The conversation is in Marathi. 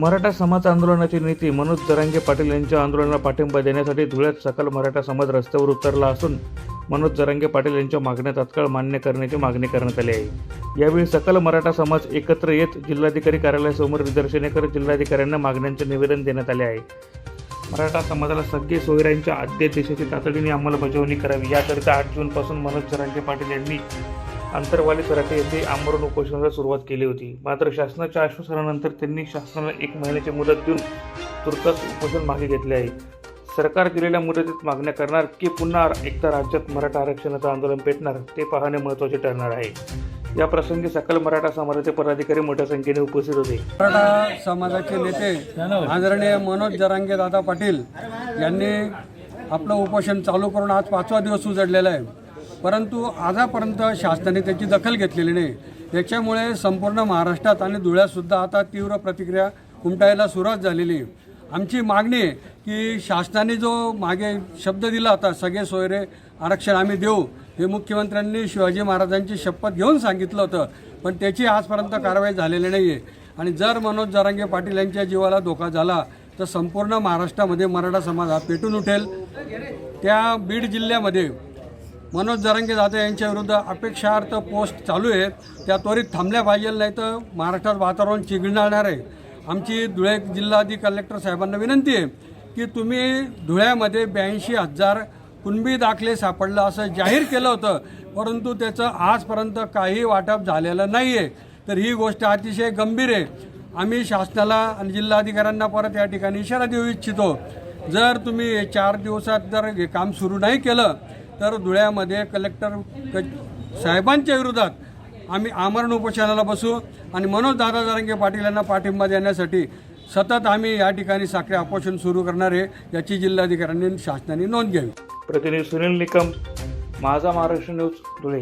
मराठा समाज आंदोलनाचे नेते मनोज जरांगे पाटील यांच्या आंदोलनाला पाठिंबा देण्यासाठी धुळ्यात सकल मराठा समाज रस्त्यावर उतरला असून मनोज जरांगे पाटील यांच्या मागण्या तात्काळ मान्य करण्याची मागणी करण्यात आली आहे. यावेळी सकल मराठा समाज एकत्र येत जिल्हाधिकारी कार्यालयासमोर निदर्शने करत जिल्हाधिकाऱ्यांना मागण्यांचे निवेदन देण्यात आले आहे. मराठा समाजाला सगळे सोयऱ्यांच्या देशाची तातडीने अंमलबजावणी करावी. याकरिता आठ जूनपासून मनोज जरांगे पाटील यांनी अंतरवाली सराटे येथे आमरण उपोषणाला सुरुवात केली होती. मात्र शासनाच्या आश्वासनानंतर त्यांनी शासनाला एक महिन्याची मुदत देऊन तुर्तास उपोषण मागे घेतले आहे. सरकार दिलेल्या मुदतीत मागण्या करणार की पुन्हा एकदा राज्यात मराठा आरक्षणाचं आंदोलन पेटणार ते पाहणे महत्त्वाचे ठरणार आहे. या प्रसंगी सकल मराठा समाजाचे पदाधिकारी मोठ्या संख्येने उपस्थित होते. मराठा समाजाचे नेते आदरणीय मनोज जरांगे दादा पाटील यांनी आपलं उपोषण चालू करून आज पाचवा दिवस उजडलेला आहे. परंतु आजपर्यंत शासनाने त्याची दखल घेतलेली नाही. याच्यामुळे संपूर्ण महाराष्ट्रात आणि धुळ्यातसुद्धा आता तीव्र प्रतिक्रिया उमटायला सुरुवात झालेली. आहे आमची मागणी आहे की शासनाने जो मागे शब्द दिला होता सगळे सोयरे आरक्षण आम्ही देऊ हे मुख्यमंत्र्यांनी शिवाजी महाराजांची शपथ घेऊन सांगितलं होतं. पण त्याची आजपर्यंत कारवाई झालेली नाही आहे आणि जर मनोज जरांगे पाटील यांच्या जीवाला धोका झाला तर संपूर्ण महाराष्ट्रामध्ये मराठा समाज हा पेटून उठेल. त्या बीड जिल्ह्यामध्ये मनोज जरंगे दादा यांच्या विरुद्ध अपेक्षार्थ पोस्ट चालू आहेत त्या त्वरित थांबल्या पाहिजे नाही तर महाराष्ट्रात वातावरण चिघळणार आहे. आमची धुळे जिल्हाधिकारी कलेक्टर साहेबांना विनंती आहे की तुम्ही धुळ्यामध्ये ब्याऐंशी हजार कुणबी दाखले सापडलं असं जाहीर केलं होतं परंतु त्याचं आजपर्यंत काही वाटप झालेलं नाही आहे तर ही गोष्ट अतिशय गंभीर आहे. आम्ही शासनाला आणि जिल्हाधिकाऱ्यांना परत या ठिकाणी इशारा देऊ इच्छितो. जर तुम्ही चार दिवसात जर हे काम सुरू नाही केलं तर धुळ्यामध्ये कलेक्टर क साहेबांच्या विरोधात आम्ही आमरण उपोषणाला बसू आणि मनोज दादा जारंगे पाटील यांना पाठिंबा देण्यासाठी सतत आम्ही या ठिकाणी साखरे उपोषण सुरू करणार आहे याची जिल्हाधिकाऱ्यांनी शासनाने नोंद घ्यावी. प्रतिनिधी सुनील निकम माझा महाराष्ट्र न्यूज धुळे.